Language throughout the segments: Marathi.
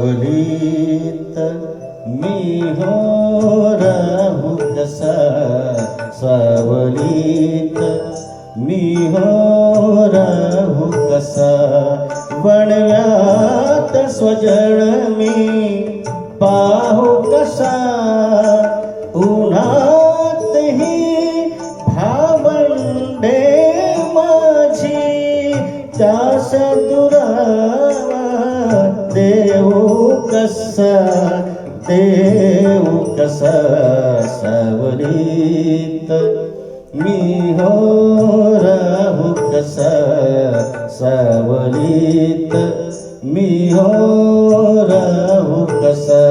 सावलीत मी हो राहू कसा सावलीत मी हो राहू कसा वणव्यात स्वजन मी पाहू कसा उन्हातही भावंडे माझी त्यास दुरावा देऊ कसा देऊ कसा सावलीत. मी हो राहू कसा सावलीत मी हो राहू कसा?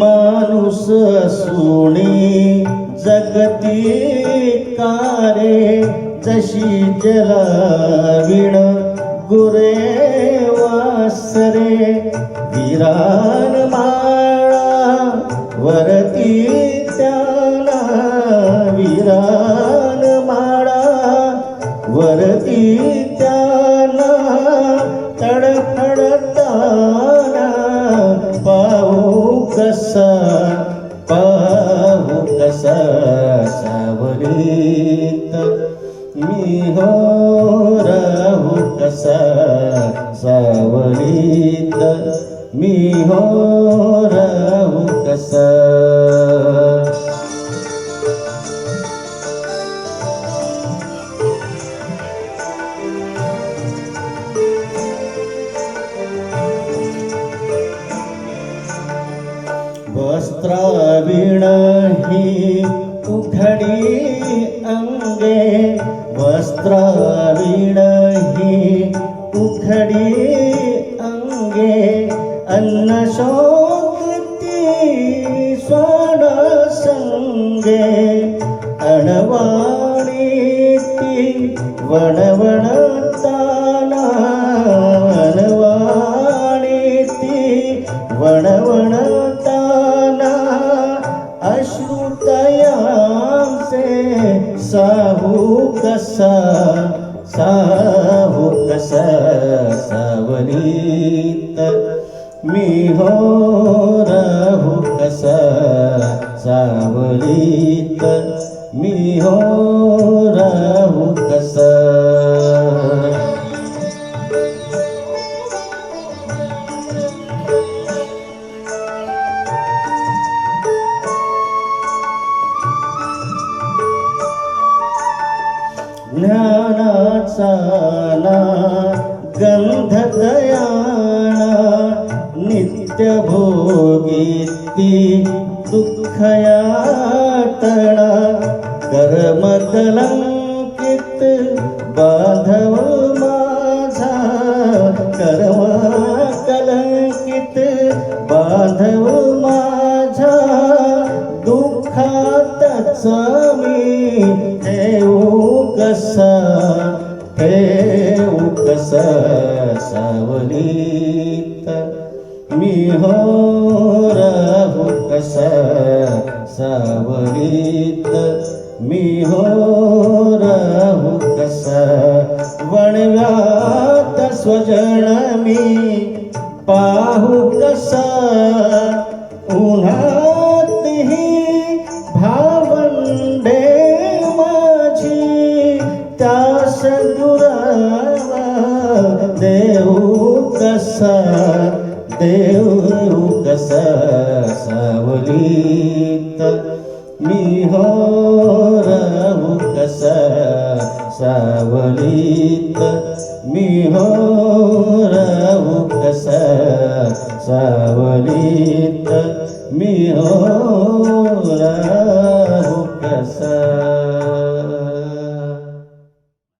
माणूस सुणी जगती कारे जशी जलाविण गुरे विरान माळा वरती त्याला विरान माळा वरती त्याला तडफडताना पाहू कसा पाहू कसा सावलीत. मी हो राहू कसा सावलीत. मी हो राहू कसा वस्त्राविण ही उघडी अंगे. वस्त्राविण ही उघडी अंगे. अन्न शोधती स्वान संगे अणवाणी ती वणवणताना अणवाणी ती वणवणताना अश्रुतयांसे साहू कसा साहू कसा सावलीत मी हो राहू कसा? सावलीत मी हो राहू कसा? ज्ञानाचा ना गंध दयाना नित्य भोगीती दुःख यातना बाधव माझा करमा कलंकित बाधव माझा दुःखातच मी ठेवू कसा ठेवू कसा? हो राहू कसा सावलीत मी हो राहू कसा? वणव्यात स्वजन मी कसा देऊ कसा सावलीत मी हो राहू कसा सावलीत मी हो राहू कसा सावलीत मी हो राहू कसा